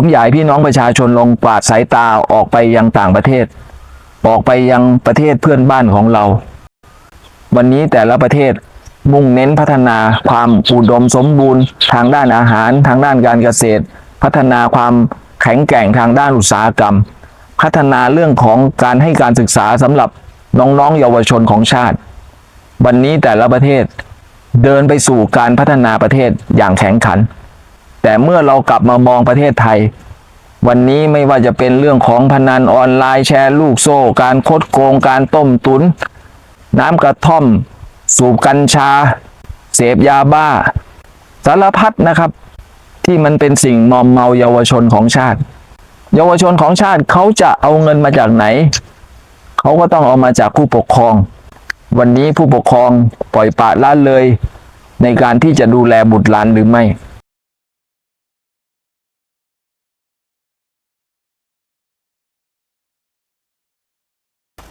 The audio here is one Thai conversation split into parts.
ผมอยากให้พี่น้องประชาชนลองกวาดสายตาออกไปยังต่างประเทศ ออกไปยังประเทศเพื่อนบ้านของเรา วันนี้แต่ละประเทศมุ่งเน้นพัฒนาความอุดมสมบูรณ์ ทางด้านอาหาร ทางด้านการเกษตร พัฒนาความแข็งแกร่งทางด้านอุตสาหกรรม พัฒนาเรื่องของการให้การศึกษาสำหรับน้องๆเยาวชนของชาติ วันนี้แต่ละประเทศเดินไปสู่การพัฒนาประเทศอย่างแข็งขัน แต่เมื่อเรากลับมามองประเทศไทย วันนี้ไม่ว่าจะเป็นเรื่องของพนันออนไลน์แชร์ลูกโซ่ การคดโกงการต้มตุน น้ำกระท่อม สูบกัญชา เสพยาบ้า สารพัดนะครับ ที่มันเป็นสิ่งมอมเมาเยาวชนของชาติ เยาวชนของชาติเขาจะเอาเงินมาจากไหน เขาก็ต้องเอามาจากผู้ปกครอง วันนี้ผู้ปกครองปล่อยปละละเลย ในการที่จะดูแลบุตรหลานหรือไม่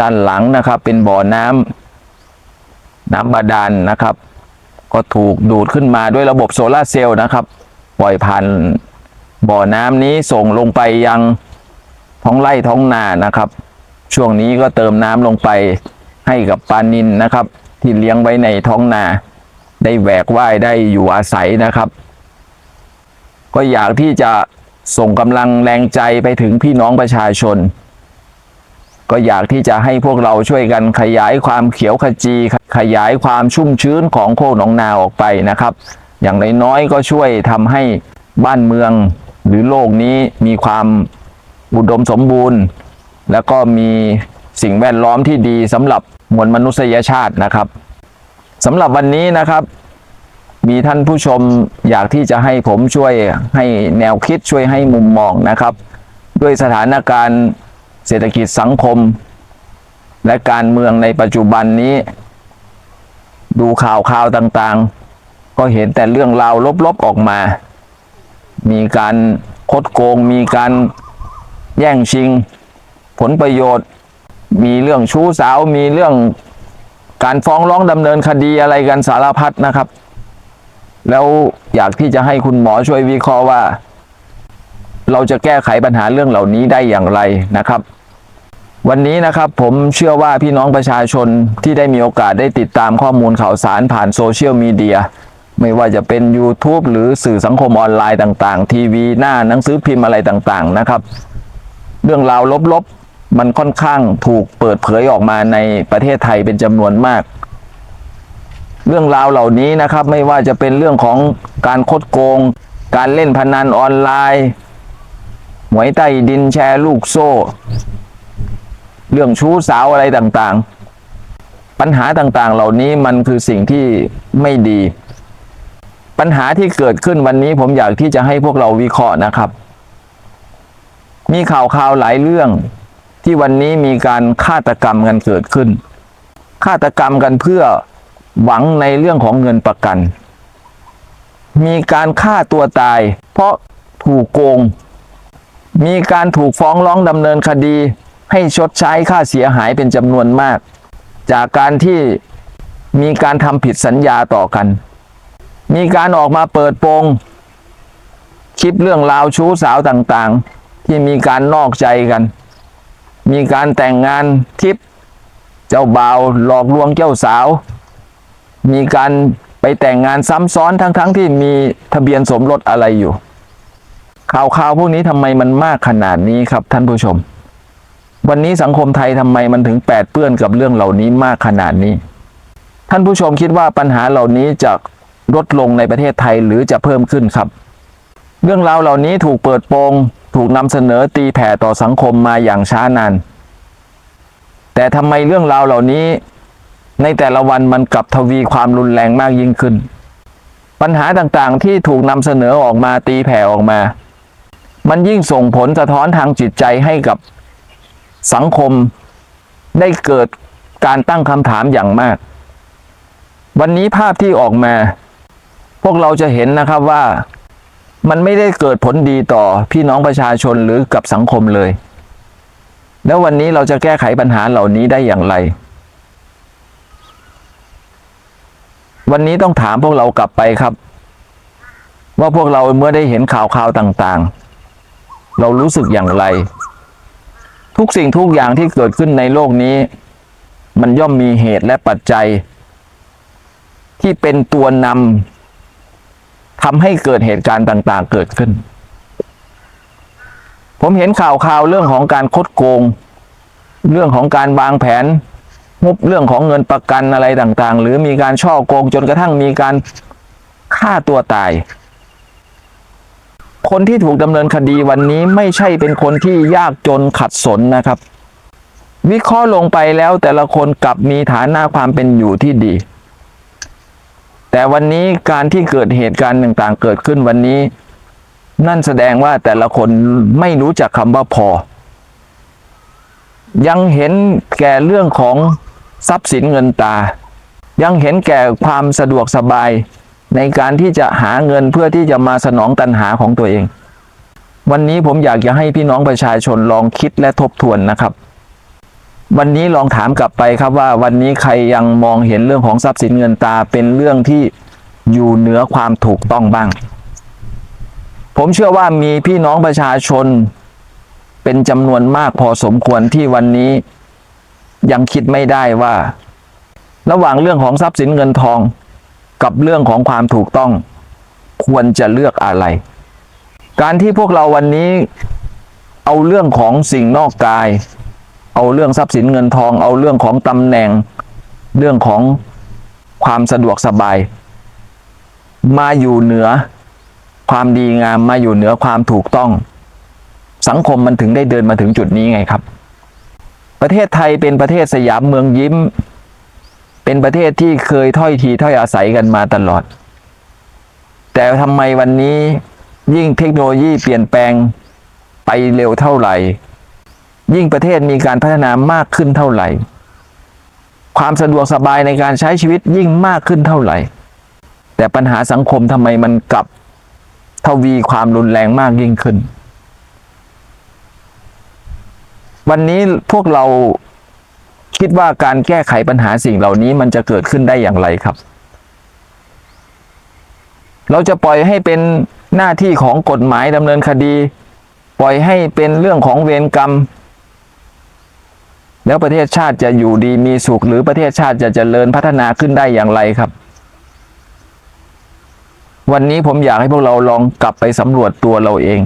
ด้านหลังนะครับ เป็นบ่อน้ำน้ำบาดาลนะครับ ก็ถูกดูดขึ้นมาด้วยระบบโซลาเซลล์นะครับ ปล่อยผ่านบ่อน้ำนี้ส่งลงไปยังท้องไร่ท้องนานะครับ ช่วงนี้ก็เติมน้ำลงไปให้กับปลานินนะครับ ที่เลี้ยงไว้ในท้องนา ได้แหวกว่ายได้อยู่อาศัยนะครับ ก็อยากที่จะส่งกำลังแรงใจไปถึงพี่น้องประชาชน ก็อยากที่จะให้พวกเราช่วยกันขยายความเขียวขจี ขยายความชุ่มชื้นของโคกหนองนาออกไปนะครับ อย่างน้อยๆก็ช่วยทำให้บ้านเมืองหรือโลกนี้มีความอุดมสมบูรณ์ แล้วก็มีสิ่งแวดล้อมที่ดีสำหรับมวลมนุษยชาตินะครับสำหรับวันนี้นะครับ มีท่านผู้ชมอยากที่จะให้ผมช่วยให้แนวคิดช่วยให้มุมมองนะครับ ด้วยสถานการณ์ เศรษฐกิจสังคม และการเมืองในปัจจุบันนี้ ดูข่าวข่าวต่างๆ ก็เห็นแต่เรื่องราวลบๆออกมา มีการคดโกง มีการแย่งชิง ผลประโยชน์ มีเรื่องชู้สาว มีเรื่องการฟ้องร้องดำเนินคดีอะไรกันสารพัดนะครับ แล้วอยากที่จะให้คุณหมอช่วยวิเคราะห์ว่า เราจะแก้ไขปัญหาเรื่องเหล่านี้ได้อย่างไรนะครับ วันนี้นะครับผมเชื่อว่าพี่น้องประชาชนที่ได้มีโอกาสได้ติดตามข้อมูลข่าวสารผ่านโซเชียลมีเดียไม่ว่าจะเป็น YouTube หรือสื่อสังคมออนไลน์ต่างๆ ทีวีหน้าหนังสือพิมพ์อะไรต่างๆนะครับ เรื่องราวลบๆ มันค่อนข้างถูกเปิดเผยออกมาในประเทศไทยเป็นจำนวนมาก เรื่องราวเหล่านี้นะครับไม่ว่าจะเป็นเรื่องของการคดโกง การเล่นพนันออนไลน์ หวยใต้ดินแชร์ลูกโซ่ เรื่องชู้สาวอะไรต่างๆ ปัญหาต่างๆ เหล่านี้มันคือสิ่งที่ไม่ดี ปัญหาที่เกิดขึ้นวันนี้ผมอยากที่จะให้พวกเราวิเคราะห์นะครับ มีข่าวข่าวหลายเรื่องที่วันนี้มีการฆาตกรรมกันเกิดขึ้น ฆาตกรรมกันเพื่อหวังในเรื่องของเงินประกัน มีการฆ่าตัวตาย เพราะถูกโกง มีการถูกฟ้องร้องดำเนินคดี ให้ชดใช้ค่าเสียหายเป็นจำนวนมาก จากการที่มีการทำผิดสัญญาต่อกัน มีการออกมาเปิดโปงคลิปเรื่องราวชู้สาวต่างๆ ที่มีการนอกใจกัน มีการแต่งงานทิปเจ้าบ่าวหลอกลวงเจ้าสาว มีการไปแต่งงานซ้ำซ้อนทั้งๆทที่มีทะเบียนสมรสอะไรอยู่ ข่าวข่าวพวกนี้ทำไมมันมากขนาดนี้ครับท่านผู้ชม วันนี้สังคมไทยทำไมมันถึงแปดเปื้อนกับเรื่องเหล่านี้มากขนาดนี้ ท่านผู้ชมคิดว่าปัญหาเหล่านี้จะลดลงในประเทศไทยหรือจะเพิ่มขึ้นครับ เรื่องราวเหล่านี้ถูกเปิดโปงถูกนำเสนอตีแผ่ต่อสังคมมาอย่างช้านาน แต่ทำไมเรื่องราวเหล่านี้ ในแต่ละวันมันกลับทวีความรุนแรงมากยิ่งขึ้น ปัญหาต่างๆที่ถูกนำเสนอออกมาตีแผ่ออกมา มันยิ่งส่งผลสะท้อนทางจิตใจให้กับสังคมได้เกิดการตั้งคำถามอย่างมาก วันนี้ภาพที่ออกมา พวกเราจะเห็นนะครับว่ามันไม่ได้เกิดผลดีต่อพี่น้องประชาชนหรือกับสังคมเลย แล้ววันนี้เราจะแก้ไขปัญหาเหล่านี้ได้อย่างไร วันนี้ต้องถามพวกเรากลับไปครับ ว่าพวกเราเมื่อได้เห็นข่าวข่าวต่างๆ เรารู้สึกอย่างไร ทุกสิ่งทุกอย่างที่เกิดขึ้นในโลกนี้ มันย่อมมีเหตุและปัจจัย ที่เป็นตัวนำทำให้เกิดเหตุการณ์ต่าง ๆ เกิดขึ้น ผมเห็นข่าวข่าวเรื่องของการคดโกง เรื่องของการวางแผนงบเรื่องของเงินประกันอะไรต่างๆ หรือมีการช่อโกงจนกระทั่งมีการฆ่าตัวตาย คนที่ถูกดำเนินคดีวันนี้ไม่ใช่เป็นคนที่ยากจนขัดสนนะครับ วิเคราะห์ลงไปแล้วแต่ละคนกลับมีฐานะความเป็นอยู่ที่ดี แต่วันนี้การที่เกิดเหตุการณ์ต่างๆ เกิดขึ้นวันนี้ นั่นแสดงว่าแต่ละคนไม่รู้จักคำว่าพอ ยังเห็นแก่เรื่องของทรัพย์สินเงินตา ยังเห็นแก่ความสะดวกสบาย ในการที่จะหาเงินเพื่อที่จะมาสนองตันหาของตัวเอง วันนี้ผมอยากจะให้พี่น้องประชาชนลองคิดและทบทวนนะครับ วันนี้ลองถามกลับไปครับว่าวันนี้ใครยังมองเห็นเรื่องของทรัพย์สินเงินตาเป็นเรื่องที่อยู่เหนือความถูกต้องบ้าง ผมเชื่อว่ามีพี่น้องประชาชนเป็นจำนวนมากพอสมควรที่วันนี้ยังคิดไม่ได้ว่า ระหว่างเรื่องของทรัพย์สินเงินทอง กับเรื่องของความถูกต้อง ควรจะเลือกอะไร การที่พวกเราวันนี้เอาเรื่องของสิ่งนอกกาย เอาเรื่องทรัพย์สินเงินทอง เอาเรื่องของตำแหน่ง เรื่องของความสะดวกสบาย มาอยู่เหนือความดีงามมาอยู่เหนือความถูกต้อง สังคมมันถึงได้เดินมาถึงจุดนี้ไงครับ ประเทศไทยเป็นประเทศสยามเมืองยิ้ม เป็นประเทศที่เคยถ้อยทีถ้อยอาศัยกันมาตลอด แต่ทำไมวันนี้ยิ่งเทคโนโลยีเปลี่ยนแปลงไปเร็วเท่าไหร่ ยิ่งประเทศมีการพัฒนามากขึ้นเท่าไหร่ ความสะดวกสบายในการใช้ชีวิตยิ่งมากขึ้นเท่าไหร่ แต่ปัญหาสังคมทำไมมันกลับทวีความรุนแรงมากยิ่งขึ้น วันนี้พวกเรา คิดว่าการแก้ไขปัญหาสิ่งเหล่านี้มันจะเกิดขึ้นได้อย่างไรครับ เราจะปล่อยให้เป็นหน้าที่ของกฎหมายดำเนินคดี ปล่อยให้เป็นเรื่องของเวรกรรม แล้วประเทศชาติจะอยู่ดีมีสุขหรือประเทศชาติจะเจริญพัฒนาขึ้นได้อย่างไรครับ วันนี้ผมอยากให้พวกเราลองกลับไปสำรวจตัวเราเอง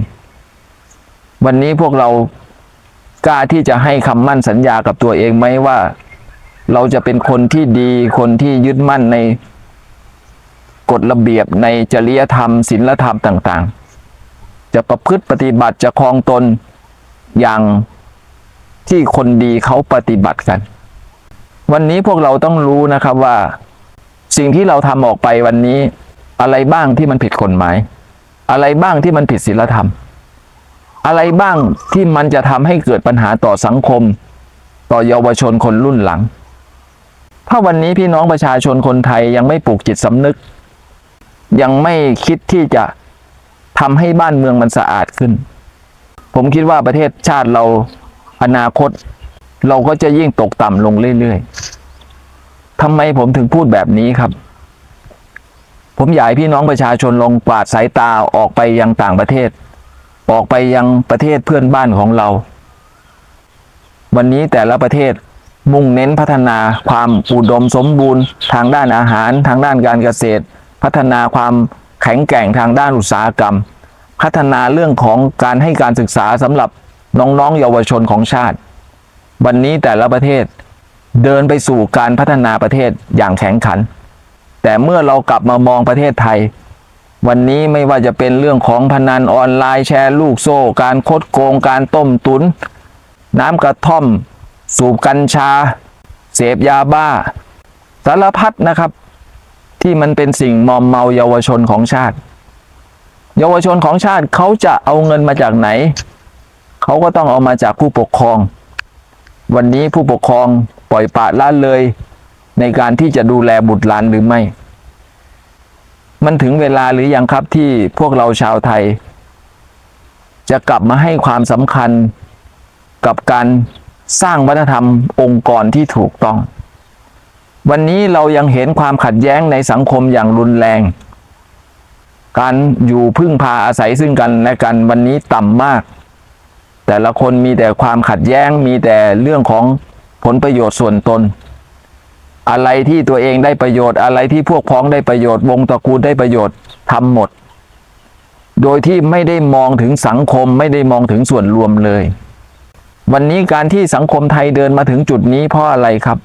วันนี้พวกเรา กล้าที่จะให้คำมั่นสัญญากับตัวเองไหมว่า เราจะเป็นคนที่ดีคนที่ยึดมั่นในกฎระเบียบในจริยธรรมศีลธรรมต่าง ๆ จะประพฤติปฏิบัติจะคลองตนอย่างที่คนดีเขาปฏิบัติกัน วันนี้พวกเราต้องรู้นะครับว่า สิ่งที่เราทำออกไปวันนี้ อะไรบ้างที่มันผิดกฎหมาย อะไรบ้างที่มันผิดศีลธรรม อะไรบ้างที่มันจะทำให้เกิดปัญหาต่อสังคม ต่อเยาวชนคนรุ่นหลัง ถ้าวันนี้พี่น้องประชาชนคนไทยยังไม่ปลูกจิตสำนึก ยังไม่คิดที่จะทำให้บ้านเมืองมันสะอาดขึ้น ผมคิดว่าประเทศชาติเราอนาคต เราก็จะยิ่งตกต่ำลงเรื่อยๆทำไมผมถึงพูดแบบนี้ครับ ผมอยากให้พี่น้องประชาชนลองกวาดสายตาออกไปยังต่างประเทศ ออกไปยังประเทศเพื่อนบ้านของเรา วันนี้แต่ละประเทศมุ่งเน้นพัฒนาความอุดมสมบูรณ์ทางด้านอาหาร ทางด้านการเกษตร พัฒนาความแข็งแกร่งทางด้านอุตสาหกรรม พัฒนาเรื่องของการให้การศึกษาสำหรับน้องๆเยาวชนของชาติ วันนี้แต่ละประเทศเดินไปสู่การพัฒนาประเทศอย่างแข็งขัน แต่เมื่อเรากลับมามองประเทศไทย วันนี้ไม่ว่าจะเป็นเรื่องของพนันออนไลน์แชร์ลูกโซ่ การคดโกงการต้มตุน น้ำกระท่อม สูบกัญชา เสพยาบ้า สารพัดนะครับ ที่มันเป็นสิ่งมอมเมาเยาวชนของชาติ เยาวชนของชาติเขาจะเอาเงินมาจากไหน เขาก็ต้องเอามาจากผู้ปกครอง วันนี้ผู้ปกครองปล่อยปละละเลย ในการที่จะดูแลบุตรหลานหรือไม่ มันถึงเวลาหรือยังครับที่พวกเราชาวไทย จะกลับมาให้ความสำคัญกับการสร้างวัฒนธรรมองค์กรที่ถูกต้อง วันนี้เรายังเห็นความขัดแย้งในสังคมอย่างรุนแรง การอยู่พึ่งพาอาศัยซึ่งกันและกันวันนี้ต่ำมาก แต่ละคนมีแต่ความขัดแย้งมีแต่เรื่องของผลประโยชน์ส่วนตน อะไรที่ตัวเองได้ประโยชน์ อะไรที่พวกพ้องได้ประโยชน์ วงตระกูลได้ประโยชน์ทำหมด โดยที่ไม่ได้มองถึงสังคมไม่ได้มองถึงส่วนรวมเลย วันนี้การที่สังคมไทยเดินมาถึงจุดนี้เพราะอะไรครับ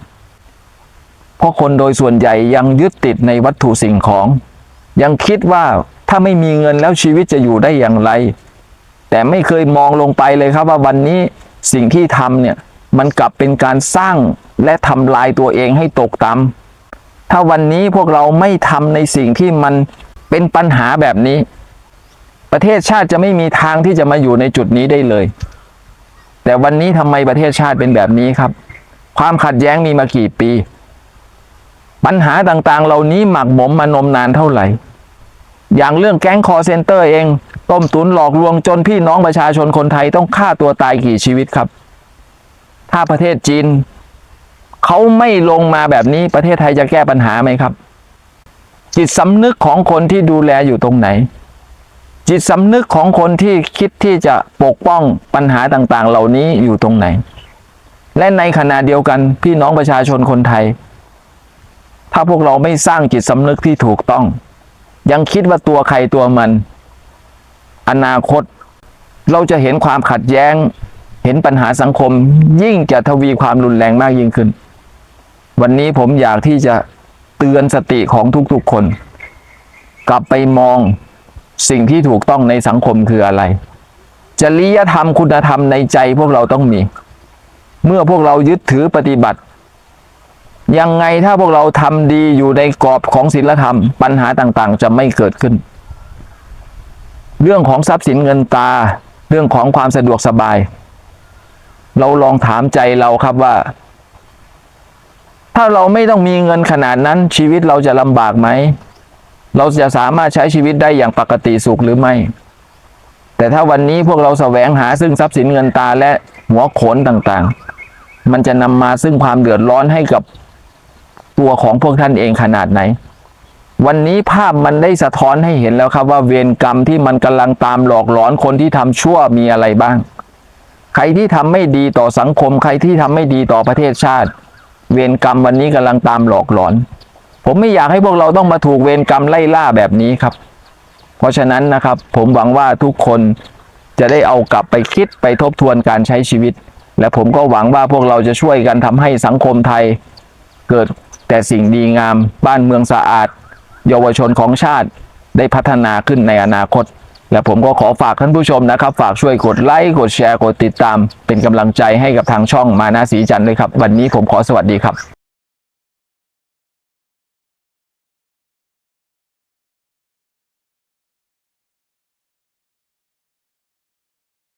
เพราะคนโดยส่วนใหญ่ยังยึดติดในวัตถุสิ่งของ ยังคิดว่าถ้าไม่มีเงินแล้วชีวิตจะอยู่ได้อย่างไร แต่ไม่เคยมองลงไปเลยครับว่าวันนี้สิ่งที่ทำเนี่ย มันกลับเป็นการสร้างและทำลายตัวเองให้ตกต่ำถ้าวันนี้พวกเราไม่ทำในสิ่งที่มันเป็นปัญหาแบบนี้ ประเทศชาติจะไม่มีทางที่จะมาอยู่ในจุดนี้ได้เลย แต่วันนี้ทำไมประเทศชาติเป็นแบบนี้ครับ ความขัดแย้งมีมากี่ปี ปัญหาต่างๆ เหล่านี้หมักหมมมานมนานเท่าไหร่ อย่างเรื่องแก๊งคอร์เซนเตอร์เอง ต้มตุนหลอกลวงจนพี่น้องประชาชนคนไทยต้องฆ่าตัวตายกี่ชีวิตครับ ถ้าประเทศจีนเขาไม่ลงมาแบบนี้ประเทศไทยจะแก้ปัญหาไหมครับ จิตสำนึกของคนที่ดูแลอยู่ตรงไหน จิตสำนึกของคนที่คิดที่จะปกป้องปัญหาต่างๆ เหล่านี้อยู่ตรงไหน และในขณะเดียวกันพี่น้องประชาชนคนไทย ถ้าพวกเราไม่สร้างจิตสำนึกที่ถูกต้อง ยังคิดว่าตัวใครตัวมัน อนาคตเราจะเห็นความขัดแย้ง เห็นปัญหาสังคมยิ่งจะทวีความรุนแรงมากยิ่งขึ้น วันนี้ผมอยากที่จะเตือนสติของทุกๆคน กลับไปมองสิ่งที่ถูกต้องในสังคมคืออะไร จริยธรรมคุณธรรมในใจพวกเราต้องมี เมื่อพวกเรายึดถือปฏิบัติ ยังไงถ้าพวกเราทำดีอยู่ในกรอบของศีลธรรม ปัญหาต่างๆ จะไม่เกิดขึ้น เรื่องของทรัพย์สินเงินตา เรื่องของความสะดวกสบาย เราลองถามใจเราครับว่า ถ้าเราไม่ต้องมีเงินขนาดนั้น ชีวิตเราจะลำบากไหม เราจะสามารถใช้ชีวิตได้อย่างปกติสุขหรือไม่ แต่ถ้าวันนี้พวกเราแสวงหาซึ่งทรัพย์สินเงินตาและหัวโขนต่างๆ มันจะนำมาซึ่งความเดือดร้อนให้กับตัวของพวกท่านเองขนาดไหน วันนี้ภาพมันได้สะท้อนให้เห็นแล้วครับว่าเวรกรรมที่มันกำลังตามหลอกหลอนคนที่ทำชั่วมีอะไรบ้าง ใครที่ทำไม่ดีต่อสังคม ใครที่ทำไม่ดีต่อประเทศชาติ เวรกรรมวันนี้กำลังตามหลอกหลอน ผมไม่อยากให้พวกเราต้องมาถูกเวรกรรมไล่ล่าแบบนี้ครับ เพราะฉะนั้นนะครับ ผมหวังว่าทุกคนจะได้เอากลับไปคิดไปทบทวนการใช้ชีวิต และผมก็หวังว่าพวกเราจะช่วยกันทำให้สังคมไทย เกิดแต่สิ่งดีงาม บ้านเมืองสะอาด เยาวชนของชาติได้พัฒนาขึ้นในอนาคต และผมก็ขอฝากท่านผู้ชมนะครับ ฝากช่วยกดไลค์กดแชร์กดติดตาม เป็นกำลังใจให้กับทางช่องมานาสีจันทร์เลยครับ วันนี้ผมขอสวัสดีครับ